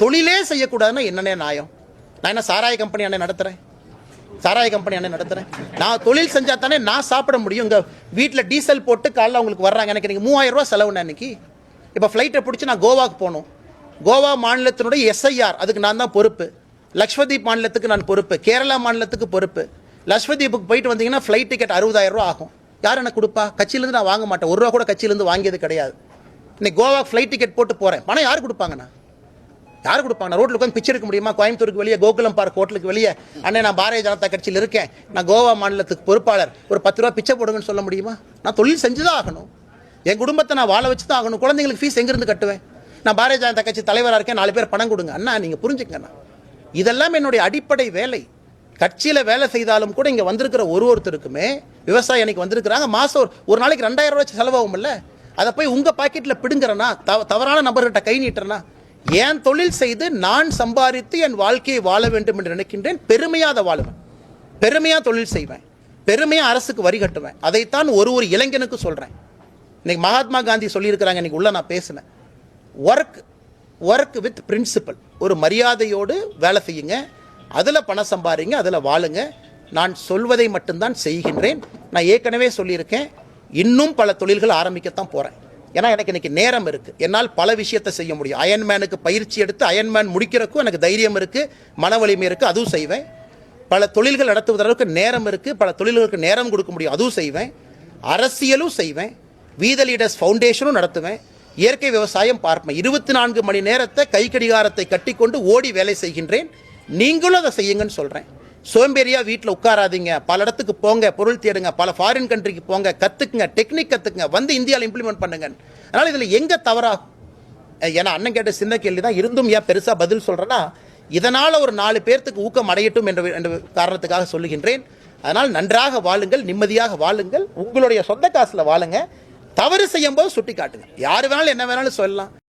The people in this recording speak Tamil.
தொழிலே செய்யக்கூடாதுன்னா என்னென்ன நியாயம்? நான் என்ன சாராய கம்பெனி அண்ணன் நடத்துகிறேன் சாராய கம்பெனி அண்ணன் நடத்துகிறேன் நான் தொழில் செஞ்சால் தானே நான் சாப்பிட முடியும். இங்கே வீட்டில் டீசல் போட்டு காலைல அவங்களுக்கு வர்றாங்க. எனக்கு இன்னைக்கு மூவாயிரம் ரூபாய் செலவுண்ணே இன்னைக்கு. இப்போ ஃப்ளைட்டை பிடிச்சி நான் கோவாக்கு போகணும். கோவா மாநிலத்தினுடைய எஸ்ஐஆர் அதுக்கு நான் தான் பொறுப்பு. லக்ஷ்வதீப் மாநிலத்துக்கு நான் பொறுப்பு. கேரளா மாநிலத்துக்கு பொறுப்பு. லக்ஷ்வதீப்புக்கு போயிட்டு வந்தீங்கன்னா ஃப்ளைட் டிக்கெட் அறுபதாயிரம் ரூபா ஆகும். யார் எனக்கு கொடுப்பா? கட்சியிலேருந்து நான் வாங்க மாட்டேன். ஒரு ரூபா கூட கட்சியிலேருந்து வாங்கியது கிடையாது. இன்னைக்கு கோவா ஃப்ளைட் டிக்கெட் போட்டு போகிறேன் பணம் யார் கொடுப்பாங்கண்ணா? யார் கொடுப்பாங்க? ரோட்டில் உட்காந்து பிச்சை எடுக்க முடியுமா? கோயம்புத்தூருக்கு வெளியே கோகுலம் பார்க் ஹோட்டலுக்கு வெளியே. அண்ணே நான் பாரதிய ஜனதா கட்சியில் இருக்கேன். நான் கோவா மாநிலத்துக்கு பொறுப்பாளர். ஒரு பத்து ரூபா பிச்சை போடுங்கன்னு சொல்ல முடியுமா? நான் தொழில் செஞ்சு தான் ஆகணும். என் குடும்பத்தை நான் வாழ வச்சு தான் ஆகணும். குழந்தைங்களுக்கு ஃபீஸ் எங்கேருந்து கட்டுவேன்? நான் பாரதிய ஜனதா கட்சி தலைவராக இருக்கேன். நாலு பேர் பணம் கொடுங்க. அண்ணா நீங்கள் புரிஞ்சுக்கண்ணா இதெல்லாம் என்னுடைய அடிப்படை வேலை. கட்சியில் வேலை செய்தாலும் கூட இங்கே வந்திருக்கிற ஒரு ஒருத்தருக்குமே விவசாயி அன்னைக்கு வந்திருக்கிறாங்க. மாதம் ஒரு நாளைக்கு ரெண்டாயிரம் ரூபாய் செலவாகும்ல. அதை போய் உங்கள் பாக்கெட்டில் பிடுங்குறேன்னா தவ தவறான நபர்கிட்ட கை நீட்டுறேன்னா ஏன் தொழில் செய்து நான் சம்பாதித்து என் வாழ்க்கையை வாழ வேண்டும் என்று நினைக்கின்றேன்? பெருமையாக அதை வாழுவேன். பெருமையாக தொழில் செய்வேன். பெருமையாக அரசுக்கு வரி கட்டுவேன். அதைத்தான் ஒரு ஒரு இளைஞனுக்கு சொல்கிறேன் இன்றைக்கி மகாத்மா காந்தி சொல்லியிருக்கிறாங்க இன்றைக்கி உள்ள நான் பேசினேன். ஒர்க் ஒர்க் வித் பிரின்சிபல் ஒரு மரியாதையோடு வேலை செய்யுங்க. அதில் பணம் சம்பாதிங்க அதில் வாழுங்க. நான் சொல்வதை மட்டும்தான் செய்கின்றேன். நான் ஏற்கனவே சொல்லியிருக்கேன். இன்னும் பல தொழில்கள் ஆரம்பிக்கத்தான் போகிறேன் ஏன்னா எனக்கு இன்னைக்கு நேரம் இருக்குது என்னால் பல விஷயத்தை செய்ய முடியும். அயன்மேனுக்கு பயிற்சி எடுத்து அயன்மேன் முடிக்கிறதுக்கும் எனக்கு தைரியம் இருக்குது மன வலிமை இருக்குது அதுவும் செய்வேன். பல தொழில்கள் நடத்துவதற்கு நேரம் இருக்குது பல தொழில்களுக்கு நேரம் கொடுக்க முடியும் அதுவும் செய்வேன். அரசியலும் செய்வேன். வீத லீடர்ஸ் ஃபவுண்டேஷனும் நடத்துவேன். இயற்கை விவசாயம் பார்ப்பேன். இருபத்தி நான்கு மணி நேரத்தை கை கடிகாரத்தை கட்டிக்கொண்டு ஓடி வேலை செய்கின்றேன். நீங்களும் அதை செய்யுங்கன்னு சொல்கிறேன் சோம்பேறியாக வீட்டில் உட்காராதீங்க. பல இடத்துக்கு போங்க பொருள் தேடுங்க பல ஃபாரின் கண்ட்ரிக்கு போங்க கற்றுக்குங்க டெக்னிக் கற்றுக்குங்க வந்து இந்தியாவில் இம்ப்ளிமெண்ட் பண்ணுங்க அதனால் இதில் எங்கே தவறாகும்? ஏன்னா அண்ணன் கேட்ட சின்ன கேள்வி தான் இருந்தும் ஏன் பெருசாக பதில் சொல்கிறேன்னா இதனால் ஒரு நாலு பேர்த்துக்கு ஊக்கம் அடையட்டும் என்ற என்ற காரணத்துக்காக சொல்லுகின்றேன். அதனால் நன்றாக வாழுங்கள் நிம்மதியாக வாழுங்கள் உங்களுடைய சொந்த காசில் வாழுங்க தவறு செய்யும் போது சுட்டி காட்டுங்க யார் வேணாலும் என்ன வேணாலும் சொல்லலாம்.